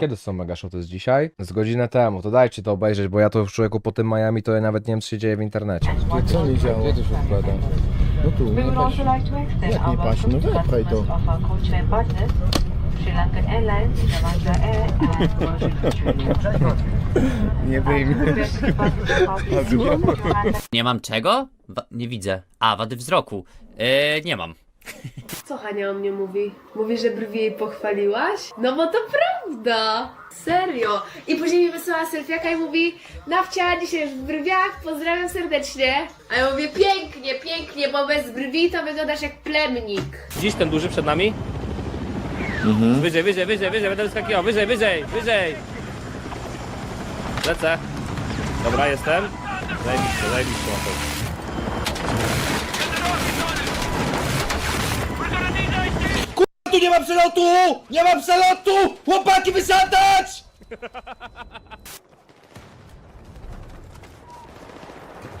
Kiedy są mega shoty? Z dzisiaj? Z godzinę temu. To dajcie to obejrzeć, bo ja to w człowieku po tym Miami to ja nawet nie wiem co się dzieje w internecie. Ty co nie działa? Gdzie to się wkłada? No tu, nie patrz. to Jak nie paść? No welcome to to. Nie wyjmie. Nie mam czego? Wa- nie widzę. A, wady wzroku. Yy, nie mam. Co Hania o mnie mówi? Mówi, że brwi jej pochwaliłaś? No bo to prawda! Serio! I później mi wysłała selfiaka i mówi Nawcia, dzisiaj w brwiach, pozdrawiam serdecznie. A ja mówię, pięknie, pięknie, bo bez brwi to wyglądasz jak plemnik. Dziś ten duży przed nami? Wyżej, wyżej, wyżej, wyżej, będę wyskakiwał, wyżej, wyżej, wyżej! Lecę. Dobra, jestem. Zajebiście, zajebiście mam nie ma przelotu! Nie ma przelotu! Chłopaki wysiadać!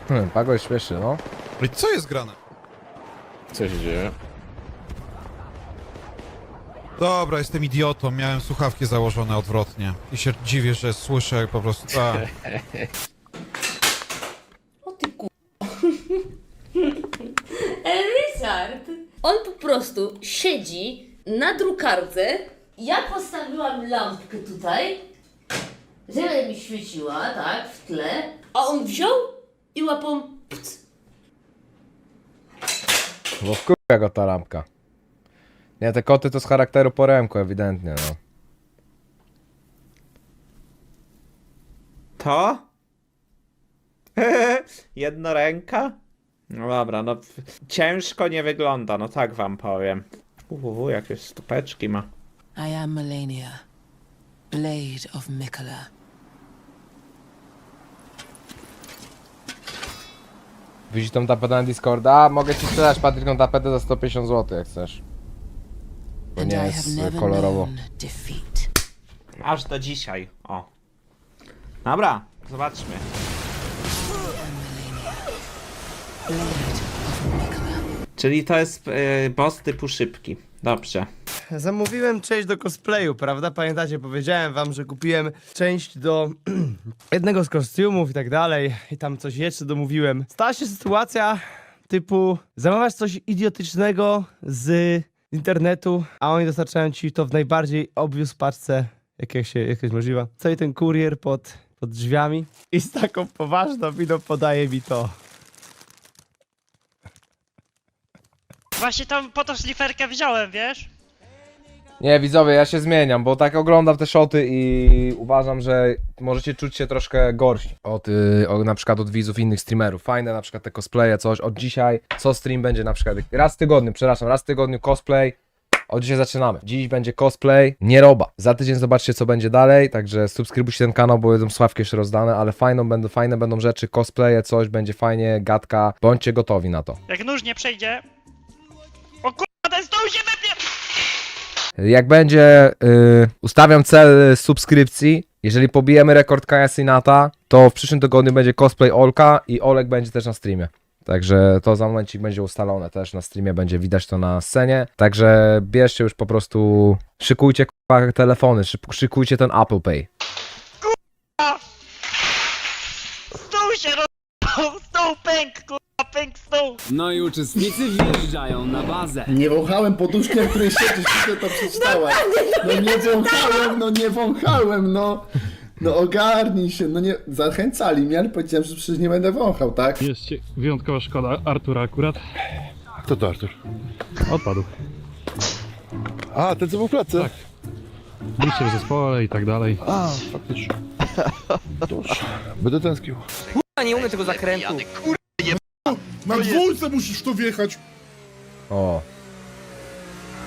Hmm, Pago jest śmieszny, no. I co jest grane? Co się dzieje? Dobra, jestem idiotą, miałem słuchawki założone odwrotnie. I się dziwię, że słyszę po prostu... A. O ty ku... Ryszard! On po prostu siedzi na drukarce. Ja postawiłam lampkę tutaj, żeby mi świeciła, tak, w tle. A on wziął i łapą... Pc. Bo wkurwia go ta lampka. Nie, te koty to z charakteru poremku, ewidentnie, no. To? Jedna ręka? No dobra, no ciężko nie wygląda, no tak wam powiem. Uuu, jakieś stupeczki ma. I am Melania, Blade of Mikola. Widzi tą tapetę na Discorda? A, mogę ci sprzedać Patryk tą tapetę za 150 zł, jak chcesz. Bo And nie I have jest never kolorowo. known defeat. Aż do dzisiaj, o. Dobra, zobaczmy. Blade. Czyli to jest yy, boss typu szybki. Dobrze. Zamówiłem część do cosplayu, prawda? Pamiętacie, powiedziałem wam, że kupiłem część do jednego z kostiumów i tak dalej. I tam coś jeszcze domówiłem. Stała się sytuacja typu zamawiasz coś idiotycznego z internetu, a oni dostarczają ci to w najbardziej obvious paczce, jakie się, jak jest możliwa. Co i ten kurier pod, pod drzwiami i z taką poważną miną podaje mi to. Właśnie tam po to szliferkę wziąłem, wiesz? Nie, widzowie, ja się zmieniam, bo tak oglądam te shoty i uważam, że możecie czuć się troszkę gorsi od, y, na przykład od widzów innych streamerów. Fajne na przykład te cosplaye, coś. Od dzisiaj co stream będzie na przykład raz w tygodniu, przepraszam, raz w tygodniu cosplay. Od dzisiaj zaczynamy. Dziś będzie cosplay, nie roba. Za tydzień zobaczcie co będzie dalej, także subskrybujcie ten kanał, bo będą sławki jeszcze rozdane, ale fajną będą, fajne będą rzeczy, cosplaye, coś, będzie fajnie, gadka. Bądźcie gotowi na to. Jak nóż nie przejdzie... O kurwa, ten stół się we mnie... Jak będzie, y, ustawiam cel subskrypcji. Jeżeli pobijemy rekord Kaja Sinata, to w przyszłym tygodniu będzie cosplay Olka i Olek będzie też na streamie. Także to za momencik będzie ustalone też na streamie, będzie widać to na scenie. Także bierzcie już po prostu, szykujcie k***a, telefony, szyb- szykujcie ten Apple Pay. Stół się roz... Stół pęk, kurwa, stół! No i uczestnicy wjeżdżają na bazę. Nie wąchałem poduszki, na której siedzisz, ty to przeczytałaś. No nie wąchałem, no nie wąchałem, no. No ogarnij się, no nie, zachęcali mnie, ale powiedziałem, że przecież nie będę wąchał, tak? Jest wyjątkowa szkoda Artura akurat. Kto to Artur? Odpadł. A, ten co był w klatce? Tak. Byliście w zespole i tak dalej. A, faktycznie. Dobrze, będę tęsknił. nie umiem tego zakrętu. Na dwójce musisz to wjechać! O,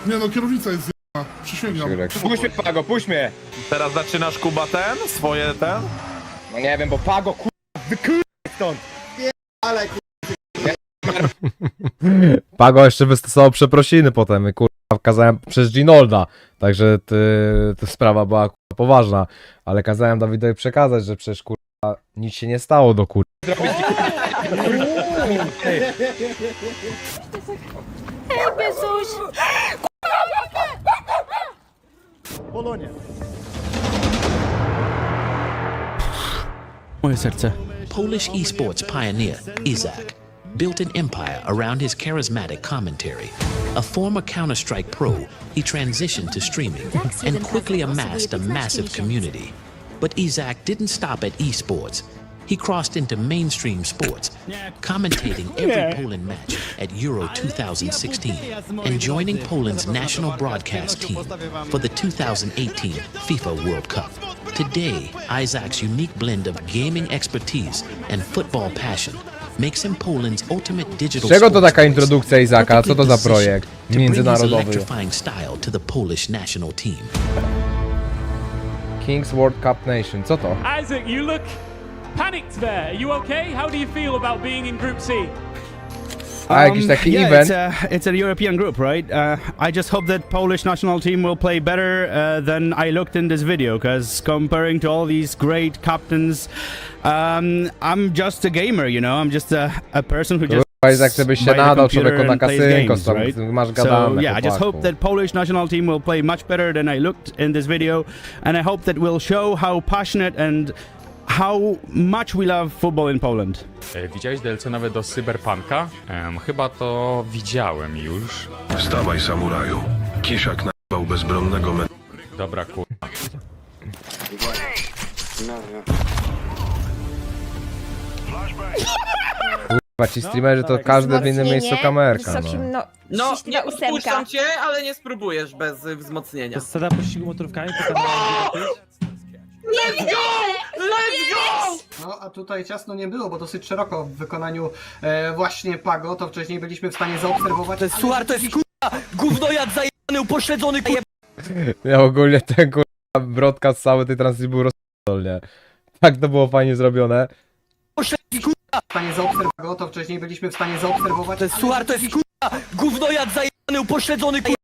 Nie no, kierownica jest zjebana. Przysięgam. Puść mnie, Pago, puść mnie! Teraz zaczynasz Kuba ten? Swoje ten? No nie wiem, bo Pago, kur... wykur... stąd. Pago jeszcze wystosował przeprosiny potem, i kurwa, kazałem przez Ginolda, także ty, to sprawa była kurwa, poważna, ale kazałem Dawidowi przekazać, że przecież kurwa A nic się nie stało do kur... Polonia. Moje serce. Polish esports pioneer Izak built an empire around his charismatic commentary. A former Counter Strike pro, he transitioned to streaming and quickly amassed a massive community. But Isaac didn't stop at esports. He crossed into mainstream sports, commentating every Poland match at Euro 2016 and joining Poland's national broadcast team for the 2018 FIFA World Cup. Today, Isaac's unique blend of gaming expertise and football passion makes him Poland's ultimate digital Czego to sports taka voice, introdukcja Izaka? Co to za projekt positioned to bring his międzynarodowy? electrifying style to the Polish national team. Kings World Cup Nation, co to? Isaac, you look panicked there. Are you okay? How do you feel about being in Group C? A, jakiś taki yeah, event? It's a, it's a European group, right? Uh, I just hope that Polish national team will play better uh, than I looked in this video, because comparing to all these great captains, um, I'm just a gamer, you know? I'm just a, a person who just Kurwa, Izak, ty byś się by nadał człowieku na kasynko, games, right? masz gadane, So yeah, I just hope that Polish national team will play much better than I looked in this video, and I hope that we'll show how passionate and how much we love football in Poland. E, Widziałeś DLC nawet do Cyberpunka? Em, chyba to widziałem już. Wstawaj, samuraju. Kisiak na***ał bezbronnego men... Dobra, kur... Kurwa, ci streamerzy to każdy w innym miejscu kamerka, no. no, No, nie odpuszczam cię, ale nie spróbujesz bez y, wzmocnienia. Scena pościgu motorówkami Let's go! Let's go! No, a tutaj ciasno nie było, bo dosyć szeroko w wykonaniu e, właśnie Pago, to wcześniej byliśmy w stanie zaobserwować. To jest Suar, to jest kurwa! Gównojad zajebany, upośledzony kurwa! Ja ogólnie ten kurwa broadcast cały tej transmisji był rozdolnie. Tak to było fajnie zrobione. W stanie zaobserwować, to wcześniej byliśmy w stanie zaobserwować. To jest Suar, to jest kurwa! Gównojad zajebany, upośledzony kurwa!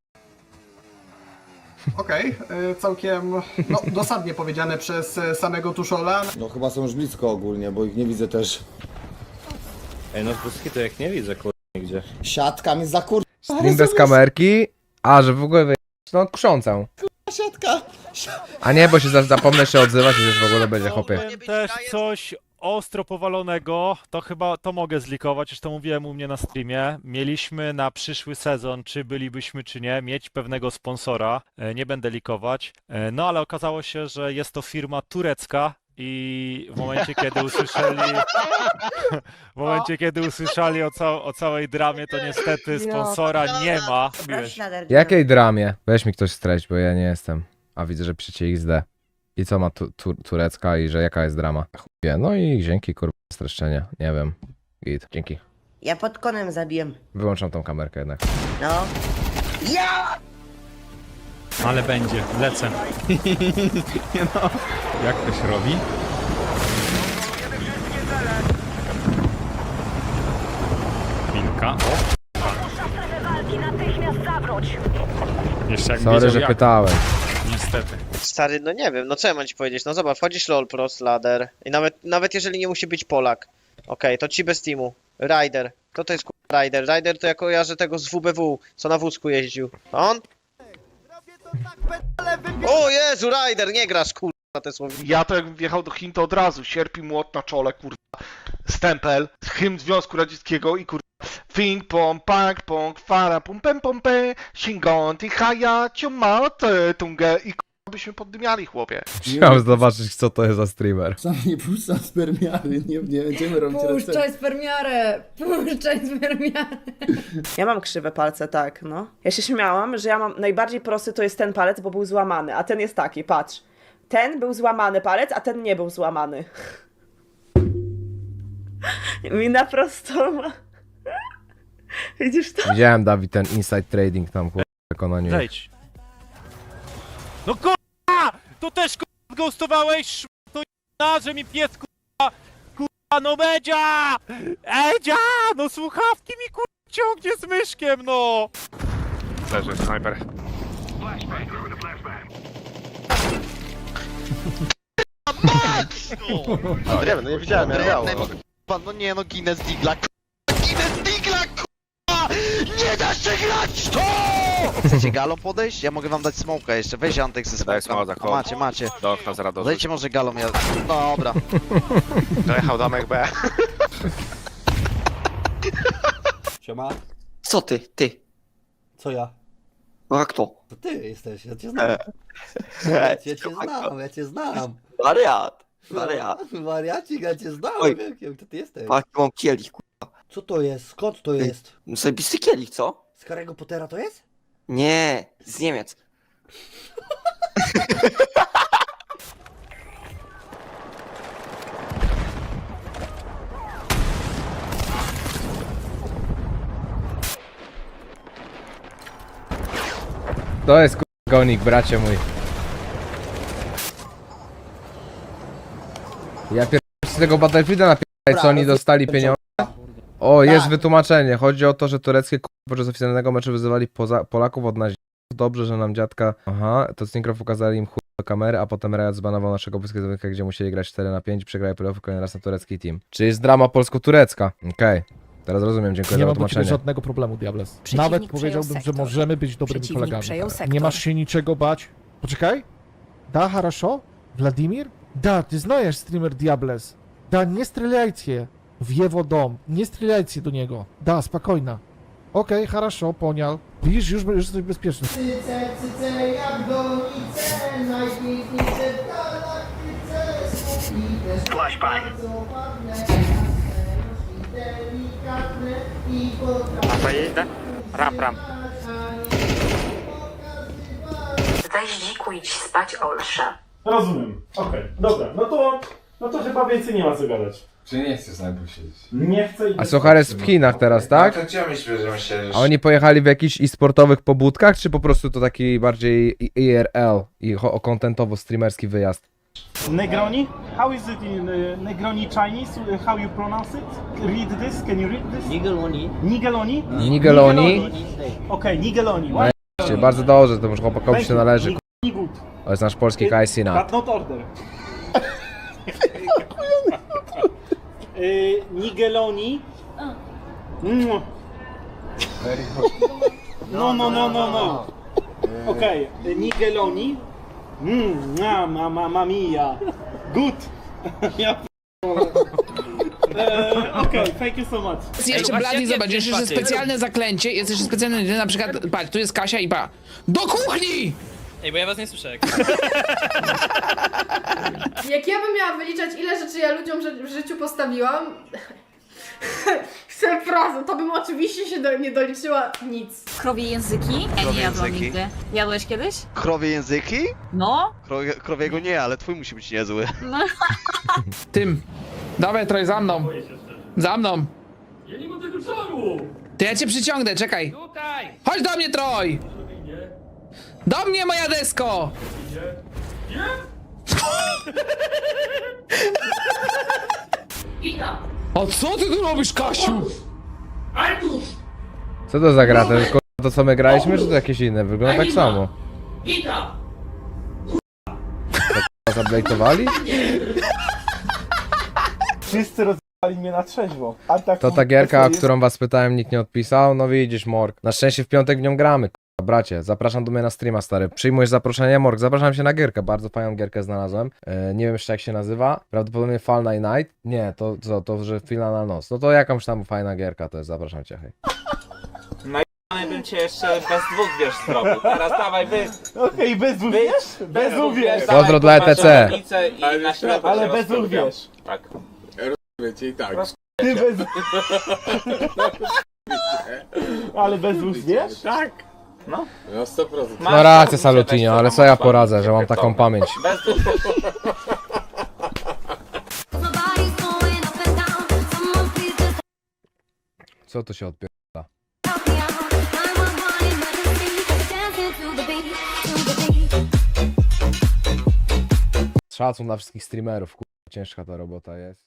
Okej, e, całkiem no, dosadnie powiedziane przez e, samego Tuszola. No chyba są już blisko ogólnie, bo ich nie widzę też. Ej, no z to jak nie widzę kurwa nigdzie. Siatka mi za kur... Stream bez kamerki, a że w ogóle wy... no krzącę. Siatka! A nie, bo się za- zapomnę się odzywać i już w ogóle będzie hopie. też coś ostro powalonego, to chyba to mogę zlikować, już to mówiłem u mnie na streamie. Mieliśmy na przyszły sezon, czy bylibyśmy, czy nie, mieć pewnego sponsora. E, Nie będę likować. E, No ale okazało się, że jest to firma turecka. I w momencie, kiedy usłyszeli, w momencie, kiedy usłyszeli o, cał, o całej dramie, to niestety sponsora nie ma. Jakiej dramie? Weź mi ktoś streść, bo ja nie jestem. A widzę, że piszecie XD. I co ma tu, tu, turecka i że jaka jest drama? Chuje. No i dzięki kurwa streszczenie. Nie wiem. Git. Dzięki. Ja pod konem zabijem. Wyłączam tą kamerkę jednak. No. Ale będzie, lecę. Jak to się robi? Chwilka. O. Jeszcze jak Sorry, wiedział że jak, pytałem. niestety. Stary, no nie wiem, no co ja mam ci powiedzieć? No zobacz, wchodzisz LOL Pros Ladder i nawet, nawet jeżeli nie musi być Polak. Okej, to ci bez teamu. Rider. Kto to jest Rider? Rider to ja kojarzę tego z WBW, co na wózku jeździł. On? O Jezu, Rider, nie grasz kurwa na te słowa. Ja to jak wjechał do Chin, to od razu sierpi młot na czole, kurwa. Stempel, hymn Związku Radzieckiego i kurwa. Ping pong, pang pong, fara pum pem pom pe, shingonti haya ciomate tunge i kurwa byśmy poddymiali, chłopie. Chciałem zobaczyć, co to jest za streamer. Sam nie puszczam spermiary, nie, nie będziemy robić recepty. spermiarę! Puszczaj spermiarę! Ja mam krzywe palce, tak, no. Ja się śmiałam, że ja mam najbardziej prosty to jest ten palec, bo był złamany, a ten jest taki, patrz. Ten był złamany palec, a ten nie był złamany. Mina prostoma. Widzisz to? Widziałem, Dawid, ten inside trading tam, kurwa, wykonaniu. Zejdź. No kurwa! To też kurwa ghostowałeś, to na, że mi pies kurwa, kurwa, no Medzia! Edzia! No słuchawki mi kurwa ciągnie z myszkiem, no! Leży, snajper. Drewno, no nie widziałem, ja Pan, no nie no, Guinness Digla, Guinness Digla, kurwa! Nie da się grać to! Chcecie galą podejść? Ja mogę wam dać smoka jeszcze. Weź Antek ze smoka. A macie, macie. Do okna zaraz Dajcie może galą, ja... Dobra. Dojechał domek B. Siema. Co ty, ty? Co ja? No a kto? To ty jesteś, ja cię znam. Ja cię znam, ja cię znam. Wariat. Wariat. Wariacik, ja cię znam, Oj. wiem, wiem, kto ty jesteś. Paki mam kielich. Co to jest? Skąd to jest? No Zajebisty kielich, co? Z Harry'ego Pottera to jest? Nie, z Niemiec. To jest k***a gonik, bracie mój. Ja pier... z tego Battlefielda napierdaj, co oni dostali pieniądze. O, jest wytłumaczenie. Chodzi o to, że tureckie k***a podczas oficjalnego meczu wyzywali poza Polaków od nazistów. Dobrze, że nam dziadka... Aha, to Syncro pokazali im chuj do kamery, a potem Riot zbanował naszego polskiego zawodnika, gdzie musieli grać 4 na 5 i przegrali playoffy kolejny raz na turecki team. Czyli jest drama polsko-turecka. Okej. Teraz rozumiem, dziękuję za wytłumaczenie. żadnego problemu, Diables. Przeciwnik Nawet przejął powiedziałbym, że sektor. możemy być dobrymi Przeciwnik kolegami. przejął sektor. Nie masz się niczego bać. Poczekaj. Da, хорошо? Wladimir? Da, ty znajesz streamer Diables. Da, nie strzelajcie w jego dom. Nie strzelajcie do niego. Da, spokojna. Okej, хорошо, ponial. Widzisz, już, już jesteś bezpieczny. Cyce, cyce, jak donice, najpiękniejsze w galaktyce są i też bardzo ładne, i delikatne i potrafią Ram, ram. Weź dziku idź spać, Olsza. Rozumiem. Okej, dobra. No to, no to chyba więcej nie ma co gadać. Czy nie chcesz z nami posiedzieć? Nie chcę A Sochar jest w Chinach teraz, tak? A oni pojechali w jakichś e-sportowych pobudkach, czy po prostu to taki bardziej I- IRL i ho- kontentowo streamerski wyjazd? Negroni? How is it in uh, Negroni Chinese? Uh, How you pronounce it? Read this, can you read this? Nigeloni. Nigeloni? Nigeloni? Okej, Nigeloni. No Cię bardzo dobrze, to już chłopakowi się należy. Good. To jest nasz polski KSC na. But not order. y, Nigeloni. Mm. No, no, no, no, no. Okej, okay. Nigeloni. Mmm, ma, ma, ma mia. Good. ja e, Okej, thank you so much. Jeszcze Bladi, zobacz, jest jeszcze specjalne zaklęcie, jest jeszcze specjalne, na przykład, patrz, tu jest Kasia i pa. Do kuchni! Ej, bo ja was nie słyszę. Jak ja bym miała wyliczać, ile rzeczy ja ludziom w życiu postawiłam, przepraszam, to bym oczywiście się do, nie doliczyła nic. Krowie języki? Ja Krowie języki. Jadłeś kiedyś? Krowie języki? No. Krowie, krowiego nie, ale twój musi być niezły. Tym. Dawaj, Troj, za mną. Za mną. Ja nie mam tego czaru. To ja cię przyciągnę, czekaj. Tutaj. Chodź do mnie, Troj. Do mnie, moja desko. O co ty tu robisz, Kasiu? Co to za gra? To jest kurwa, to co my graliśmy, czy to jakieś inne? Wygląda tak samo. To Zablejtowali? Wszyscy rozwali mnie na trzeźwo. A tak To ta gierka, o którą was pytałem, nikt nie odpisał. No widzisz, Morg. Na szczęście w piątek w nią gramy. Bracie, zapraszam do mnie na streama, stary. Przyjmujesz zaproszenie, Morg. Zapraszam się na gierkę. Bardzo fajną gierkę znalazłem. E, nie wiem jeszcze jak się nazywa. Prawdopodobnie Fall Night Night. Nie, to co, to, że finalna noc. No to jakąś tam fajna gierka to jest. Zapraszam cię, hej. Ale bym cię jeszcze bez dwóch wiesz zrobił. Teraz dawaj wy. Okej, bez dwóch wiesz? Bez dwóch wiesz. Pozdro dla ETC. I na środek Ale się bez dwóch rozkurwiam. wiesz. Tak. Ty bez... Ale bez dwóch wiesz? Tak. No 100%. No rację, Salutinio, ale co ja poradzę, że mam taką pamięć. Bez Co to się odpiera? Szacun dla wszystkich streamerów, kurwa, ciężka ta robota jest.